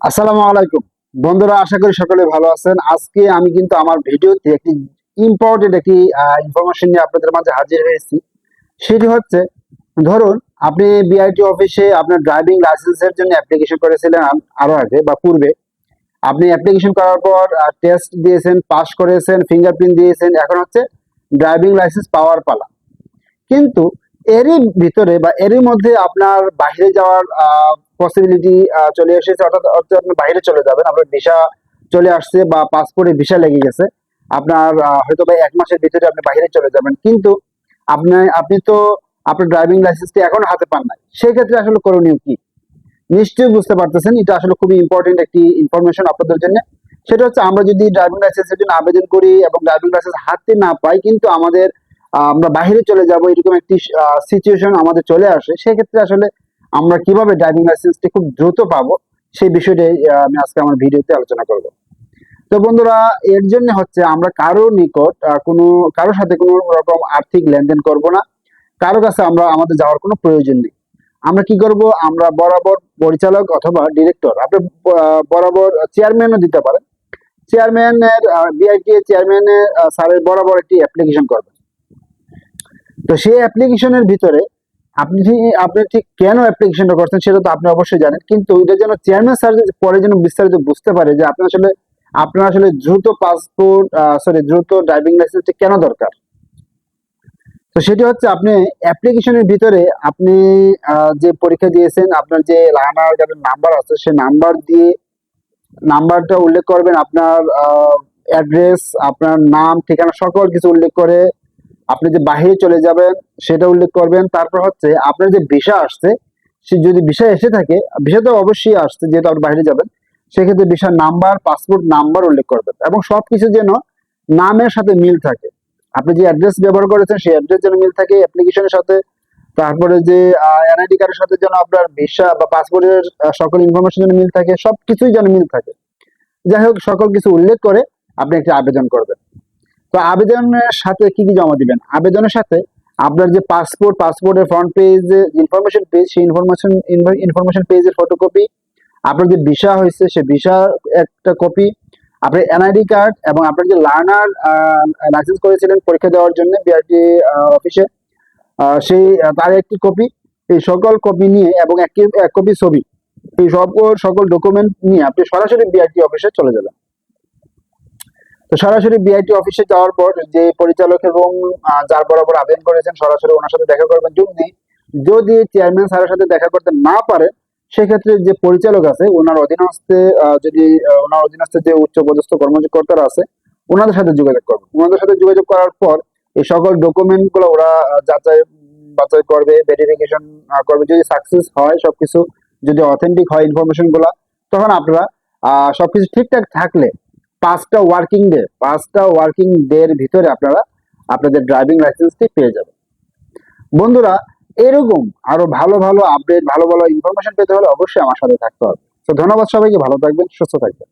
আসসালামু আলাইকুম। বন্ধুরা, আশা করি সকলে ভালো আছেন। আজকে আমি কিন্তু আমার ভিডিওতে একটি ইম্পর্টেন্ট একটি ইনফরমেশন নিয়ে আপনাদের মাঝে হাজির হয়েছি। সেটি হচ্ছে, ধরুন, আপনি বিআইটি অফিসে আপনার ড্রাইভিং লাইসেন্সের জন্য অ্যাপ্লিকেশন করেছিলেন আরও আগে বা পূর্বে। আপনি অ্যাপ্লিকেশন করার পর টেস্ট দিয়েছেন পাস করেছেন ফিঙ্গারপ্রিন্ট দিয়েছেন, এখন হচ্ছে ড্রাইভিং লাইসেন্স পাওয়ার পালা। কিন্তু এরই ভিতরে বা এরই মধ্যে আপনার বাইরে যাওয়ার পসিবিলিটি চলে এসেছে, অর্থাৎ আপনি বাইরে চলে যাবেন, আপনার ভিসা চলে আসছে বা পাসপোর্টে ভিসা লেগে গেছে, আপনার হয়তো বা এক মাসের ভিতরে আপনি বাইরে চলে যাবেন, কিন্তু আপনি আপনি তো আপনার ড্রাইভিং লাইসেন্সটি এখন হাতে পান নাই। সেক্ষেত্রে আসলে করণীয় কি? নিশ্চয়ই বুঝতে পারতেছেন, এটা আসলে খুবই ইম্পর্টেন্ট একটি ইনফরমেশন আপনাদের জন্য। সেটা হচ্ছে আমরা যদি ড্রাইভিং লাইসেন্সের জন্য আবেদন করি এবং ড্রাইভিং লাইসেন্স হাতে না পাই, কিন্তু আমাদের আমরা বাইরে চলে যাব, এরকম একটি সিচুয়েশন আমাদের চলে আসে। সেক্ষেত্রে আসলে আমরা কীভাবে ড্রাইভিং লাইসেন্সটি খুব দ্রুত পাবো, সেই বিষয়টাই আমি আজকে আমার ভিডিওতে আলোচনা করব। তো বন্ধুরা, এর জন্য হচ্ছে আমরা কারও নিকট কোনো কারোর সাথে কোনো রকম আর্থিক লেনদেন করব না। কারও কাছে আমরা, আমাদের যাওয়ার কোনো প্রয়োজন নেই। আমরা কি করব? আমরা বরাবর পরিচালক অথবা ডিরেক্টর আপনি বরাবর চেয়ারম্যানও দিতে পারেন। চেয়ারম্যানের বিআইটি চেয়ারম্যানের স্যারের বরাবর একটি অ্যাপ্লিকেশন করবেন। তো সেই অ্যাপ্লিকেশনের ভিতরে আপনি আপনি ঠিক কেন অ্যাপ্লিকেশনটা করছেন সেটা তো আপনি অবশ্যই জানেন, কিন্তু এটা যেন চেয়ারম্যান স্যার পরে যেন বিস্তারিত বুঝতে পারে যে আপনি আসলে, আপনার আসলে দ্রুত পাসপোর্ট সরি দ্রুত ড্রাইভিং লাইসেন্সটি কেন দরকার? তো সেটি হচ্ছে আপনি অ্যাপ্লিকেশনের ভিতরে আপনি যে পরীক্ষা দিয়েছেন, আপনার যে লার্নার নাম্বার আছে, সে নাম্বার দিয়ে নাম্বারটা উল্লেখ করবেন, আপনার অ্যাড্রেস আপনার নাম, ঠিকানা, সকল কিছু উল্লেখ করে আপনি যে বাহিরে চলে যাবেন, সেটা উল্লেখ করবেন। তারপর হচ্ছে, আপনার যে ভিসা আসছে, সে যদি ভিসা এসে থাকে, ভিসা তো অবশ্যই আসছে যেহেতু আপনি বাইরে যাবেন, সেক্ষেত্রে ভিসার নাম্বার, পাসপোর্ট নাম্বার উল্লেখ করবেন এবং সবকিছু যেন নামের সাথে মিল থাকে। আপনি যে অ্যাড্রেস ব্যবহার করেছেন, সেই অ্যাড্রেস যেন মিল থাকে অ্যাপ্লিকেশনের সাথে। তারপরে যে এনআইডি কার্ডের সাথে যেন আপনার ভিসা বা পাসপোর্টের সকল ইনফরমেশন যেন মিল থাকে, সবকিছুই যেন মিল থাকে। যাই হোক, সকল কিছু উল্লেখ করে আপনি একটি আবেদন করবেন। তো আবেদনের সাথে কি কি জমা দিবেন? আবেদনের সাথে আপনার যে পাসপোর্ট পাসপোর্টের ফ্রন্ট পেজ ইনফরমেশন পেজ সেই ইনফরমেশন ইনফরমেশন পেজের ফটোকপি আপনার যে ভিসা হয়েছে সেই ভিসা একটা কপি আপনার এনআইডি কার্ড এবং আপনার যে লার্নার লাইসেন্স করেছিলেন পরীক্ষা দেওয়ার জন্য বিআরটি অফিসে সেই তার একটি কপি এই সকল কপি নিয়ে এবং এক কপি ছবি, এই সকল সকল ডকুমেন্ট নিয়ে আপনি সরাসরি বিআরটি অফিসে চলে যাবেন। তো সরাসরি বিআইটি অফিসে যাওয়ার পর যে পরিচালক এবং যার বরাবর আবেদন করেছেন, সরাসরি ওনার সাথে দেখা করবেন। যদি যদি চেয়ারম্যান স্যারের সাথে দেখা করতে না পারে, সেক্ষেত্রে যে পরিচালক আছে, ওনার অধীনস্থে যদি ওনার অধীনস্থে যে উচ্চ পদস্থ কর্মকর্তারা আছে, ওনাদের সাথে যোগাযোগ করবেন। ওনাদের সাথে যোগাযোগ করার পর এই সকল ডকুমেন্টগুলো ওরা যাচাই, বাছাই করবে ভেরিফিকেশন করবে। যদি সাকসেস হয় সবকিছু, যদি অথেন্টিক হয় ইনফরমেশনগুলা, তখন আপনারা সবকিছু ঠিকঠাক থাকলে পাঁচটা ওয়ার্কিং ডে পাঁচটা ওয়ার্কিং ডে এর ভিতরে আপনারা আপনাদের ড্রাইভিং লাইসেন্সটি পেয়ে যাবেন। বন্ধুরা, এরকম আরও ভালো ভালো আপডেট ভালো ভালো ইনফরমেশন পেতে হলে অবশ্যই আমার সাথে থাকতে হবে। তো ধন্যবাদ সবাইকে, ভালো থাকবেন, সুস্থ থাকবেন।